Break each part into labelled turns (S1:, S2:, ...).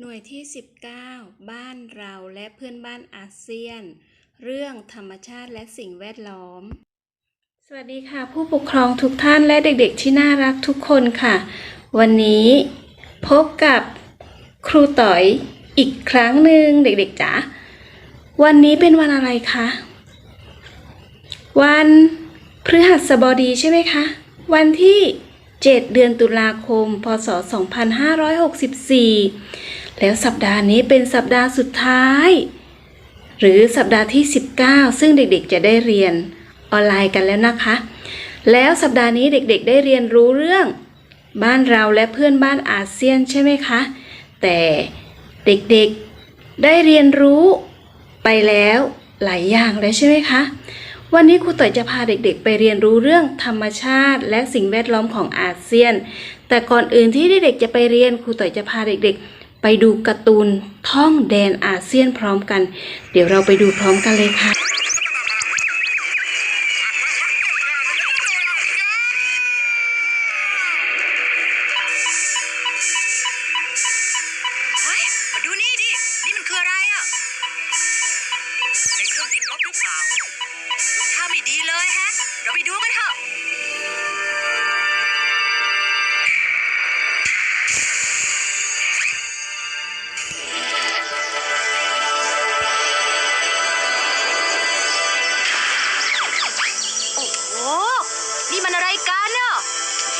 S1: หน่วยที่ 19 บ้านเราและเพื่อนบ้านอาเซียน เรื่องธรรมชาติและสิ่งแวดล้อม สวัสดีค่ะ ผู้ปกครองทุกท่านและเด็กๆที่น่ารักทุกคนค่ะ วันนี้พบกับครูต๋อยอีกครั้งหนึ่งเด็กๆจ๋าวันนี้เป็นวันอะไรคะ วันพฤหัสบดีใช่ไหมคะ วันที่7เดือนตุลาคม พศ 2564 แล้วสัปดาห์นี้เป็นสัปดาห์สุดท้าย หรือสัปดาห์ที่ 19 ซึ่งเด็กๆจะได้เรียนออนไลน์กันแล้วนะคะ แล้วสัปดาห์นี้เด็กๆ ได้เรียนรู้เรื่อง บ้านเราและเพื่อนบ้านอาเซียนใช่ไหมคะ แต่เด็กๆได้เรียนรู้ไปแล้วหลายอย่างแล้วใช่ไหมคะ วันนี้ครูต่อยจะพาเด็กๆ ไปเรียนรู้เรื่องธรรมชาติ และสิ่งแวดล้อมของอาเซียน แต่ก่อนอื่นที่เด็กๆจะไปเรียนครูต่อยจะพาเด็กๆ ไปดูการ์ตูนท่องแดนอาเซียนพร้อมกัน เดี๋ยวเราไปดูพร้อมกันเลยค่ะ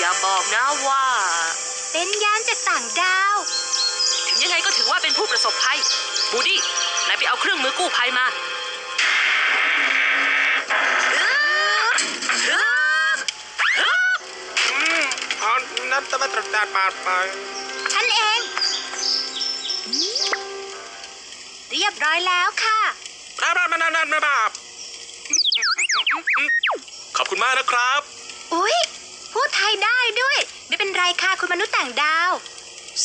S2: อย่าบอกนะว่า เป็นยานจากต่างดาว ถึงยังไงก็ถือว่าเป็นผู้ประสบภัย บูดี้นายไปเอาเครื่องมือกู้ภัยมา
S3: อืมอ๋อนั่นจะมาตรวจการปาดไป
S2: ฉันเอง เรียบร้อยแล้วค่ะ
S3: ครับครับนั่นนั่นไม่บาปขอบคุณมากนะครับ
S2: อุ๊ย พูดไทยได้ด้วยไม่เป็นไรค่ะคุณมนุษย์ต่างดาว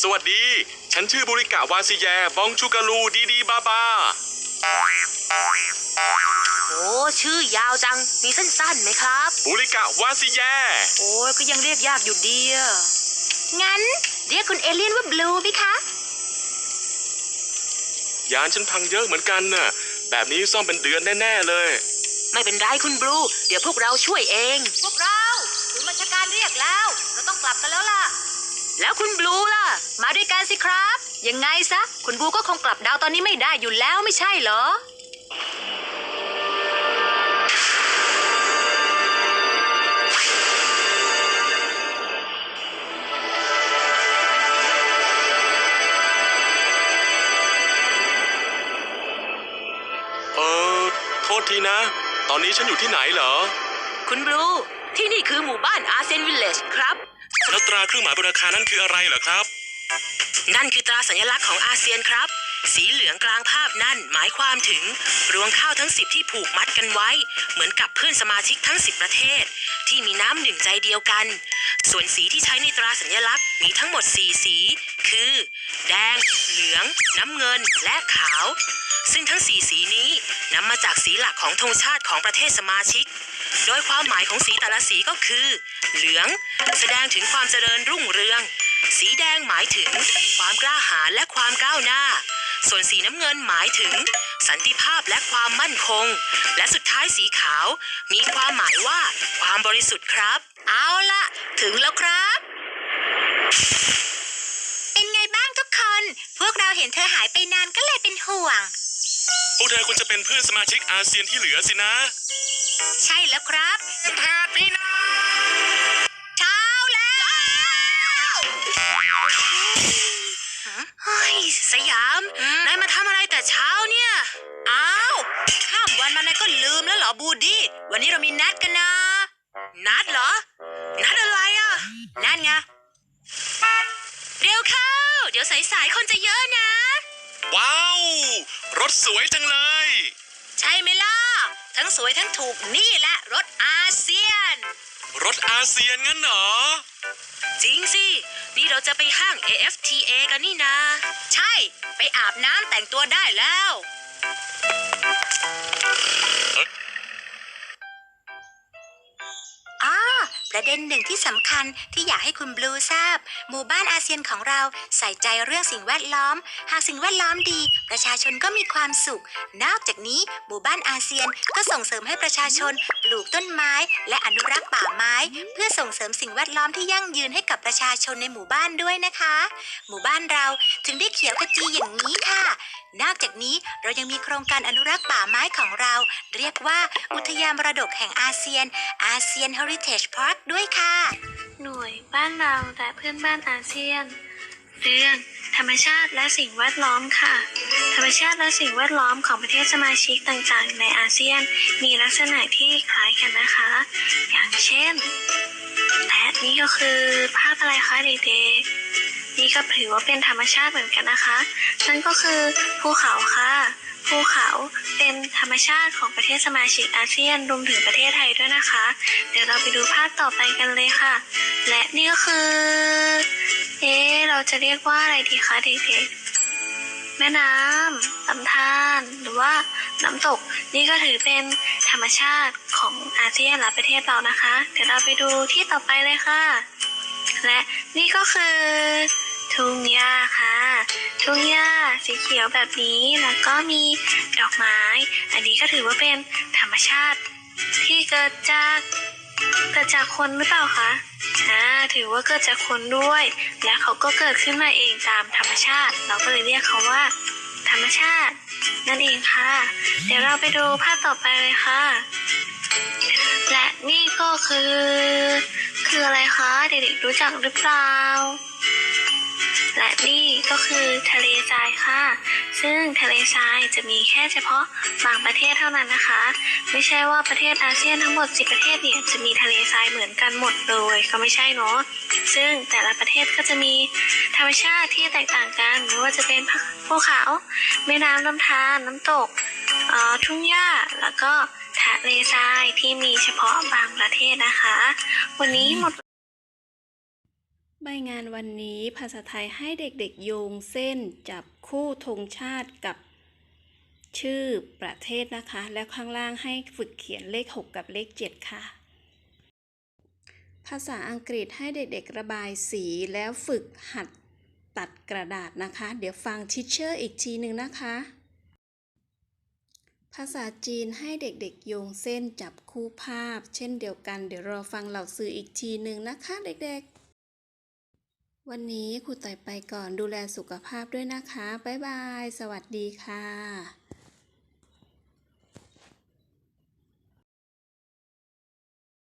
S3: สวัสดี ฉันชื่อบุริกะวาซิแยบองชูกาลูดีดีบาบา
S2: โอ้ชื่อยาวจัง มีสั้นๆไหมครับ
S3: บุริกะวาซิแย
S2: โอ้ยก็ยังเรียกยากอยู่ดีอะงั้น เรียกคุณเอเลี่ยนว่าบลูไหมคะ
S3: ยานฉันพังเยอะเหมือนกันน่ะ แบบนี้ซ่อมเป็นเดือนแน่ ๆ เลย
S2: ไม่เป็นไรคุณบลู เดี๋ยวพวกเราช่วยเอง พวกเรา เรียกแล้ว เราต้องกลับกันแล้วล่ะ แล้วคุณบลูล่ะ มาด้วยกันสิครับ ยังไงซะ คุณบลูก็คงกลับดาวตอนนี้ไม่ได้อยู่แล้วไม่ใช่เหรอ
S3: เออ โทษทีนะ ตอนนี้ฉันอยู่ที่ไหนเหรอ
S2: คุณบลู ที่นี่คือหมู่บ้านอาเซนวิลเลจครับ
S3: แล้วตราเครื่องหมายบนอาคารนั่นคืออะไรเหรอครับ
S2: นั่นคือตราสัญลักษณ์ของอาเซียนครับ สีเหลืองกลางภาพนั่นหมายความถึงรวงข้าวทั้ง10ที่ผูกมัดกันไว้ เหมือนกับเพื่อนสมาชิกทั้ง10ประเทศ ที่มีน้ำหนึ่งใจเดียวกัน ส่วนสีที่ใช้ในตราสัญลักษณ์มีทั้งหมด4สี คือ แดง เหลือง น้ำเงิน และขาว ซึ่งทั้ง4สีนี้นำมาจากสีหลักของธงชาติของประเทศสมาชิก โดยความหมายของสีแต่ละสีก็คือ เหลือง แสดงถึงความเจริญรุ่งเรือง สีแดงหมายถึง ความกล้าหาญและความก้าวหน้า ส่วนสีน้ำเงินหมายถึง สันติภาพและความมั่นคง และสุดท้ายสีขาว มีความหมายว่า ความบริสุทธิ์ครับ เอาละถึงแล้วครับ เป็นไงบ้างทุกคน พวกเราเห็นเธอหายไปนานก็เลยเป็นห่วง
S3: พวกเธอควรจะเป็นเพื่อนสมาชิกอาเซียนที่เหลือสินะ
S2: ใช่แล้วครับแฮปปี้นะเช้าแล้วเฮ้ยสยามนายมาทำอะไรแต่เช้าเนี่ยอ้าวข้ามวันมานายก็ลืมแล้วเหรอบูดี้วันนี้เรามีนัดกันนะ นัดเหรอ นัดอะไรอะนั่นไงเร็วเข้า เดี๋ยวสายๆคนจะเยอะนะ
S3: ว้าว รถสวยจังเลย
S2: ใช่ไหมล่ะ ทั้งสวยทั้งถูกนี่แหละรถอาเซียน
S3: รถอาเซียนงั้นเหรอ
S2: จริงสิ นี่เราจะไปห้าง AFTA กันนี่นา ใช่ ไปอาบน้ำแต่งตัวได้แล้วอ่า
S4: ประเด็นหนึ่งที่สำคัญที่อยากให้คุณบลูทราบ หมู่บ้านอาเซียนของเราใส่ใจเรื่องสิ่งแวดล้อม หากสิ่งแวดล้อมดี ประชาชนก็มีความสุข นอกจากนี้หมู่บ้านอาเซียนก็ส่งเสริมให้ประชาชนปลูกต้นไม้ และอนุรักษ์ป่าไม้ เพื่อส่งเสริมสิ่งแวดล้อมที่ยั่งยืนให้กับประชาชนในหมู่บ้านด้วยนะคะ หมู่บ้านเราถึงได้เขียวขจีอย่างนี้ค่ะนอกจากนี้เรายังมีโครงการอนุรักษ์ป่าไม้ของเรา เรียกว่าอุทยานมรดกแห่งอาเซียนอาเซียน Heritage Park ด้วยค่ะ
S5: หน่วยบ้านเราและเพื่อนบ้านอาเซียน เรื่องธรรมชาติและสิ่งแวดล้อมค่ะ ธรรมชาติและสิ่งแวดล้อมของประเทศสมาชิกต่างๆ ในอาเซียน มีลักษณะที่คล้ายกันนะคะ อย่างเช่น และนี่ก็คือภาพอะไรคะเด็กๆนี่ก็ถือว่าเป็นธรรมชาติเหมือนกันนะคะ นั่นก็คือภูเขาค่ะ ภูเขาเป็นธรรมชาติของประเทศสมาชิกอาเซียนรวมถึงประเทศไทยด้วยนะคะ เดี๋ยวเราไปดูภาพต่อไปกันเลยค่ะ และนี่ก็คือ เอ๊เราจะเรียกว่าอะไรดีคะเด็กๆแม่น้ำลำธารหรือว่าน้ำตก นี่ก็ถือเป็นธรรมชาติของอาเซียนและประเทศเรานะคะ เดี๋ยวเราไปดูที่ต่อไปเลยค่ะ และนี่ก็คือ ทุ่งหญ้าค่ะ ทุ่งหญ้าสีเขียวแบบนี้แล้วก็มีดอกไม้ อันนี้ก็ถือว่าเป็นธรรมชาติ ที่เกิดจากเกิดจากคนหรือเปล่าคะอ่าถือว่าเกิดจากคนด้วย และเขาก็เกิดขึ้นมาเองตามธรรมชาติ เราก็เลยเรียกเขาว่า ธรรมชาติ นั่นเองค่ะ เดี๋ยวเราไปดูภาพต่อไปเลยค่ะ และนี่ก็คือ คืออะไรคะ เด็กๆรู้จักหรือเปล่า และนี่ก็คือทะเลทรายค่ะ ซึ่งทะเลทรายจะมีแค่เฉพาะบางประเทศเท่านั้นนะคะ ไม่ใช่ว่าประเทศอาเซียนทั้งหมด 10 ประเทศเนี่ยจะมีทะเลทรายเหมือนกันหมดเลยก็ไม่ใช่เนาะ ซึ่งแต่ละประเทศก็จะมีธรรมชาติที่แตกต่างกันไม่ว่าจะเป็นภูเขาแม่น้ำลำธารน้ำตกทุ่งหญ้าแล้วก็ทะเลทรายที่มีเฉพาะบางประเทศนะคะ วันนี้หมด
S1: ใบงานวันนี้ภาษาไทยให้เด็กๆโยงเส้นจับคู่ธงชาติกับชื่อประเทศนะคะ แล้วข้างล่างให้ฝึกเขียนเลข 6 กับเลข 7 ค่ะ ภาษาอังกฤษให้เด็กๆระบายสีแล้วฝึกหัดตัดกระดาษนะคะ เดี๋ยวฟังทิชเชอร์อีกทีหนึ่งนะคะ ภาษาจีนให้เด็กๆโยงเส้นจับคู่ภาพ เช่นเดียวกัน เดี๋ยวรอฟังเหล่าสื่ออีกทีหนึ่งนะคะ เด็กๆ วันนี้ครูต่อยไปก่อนดูแลสุขภาพด้วยนะคะ บ๊ายบาย สวัสดีค่ะ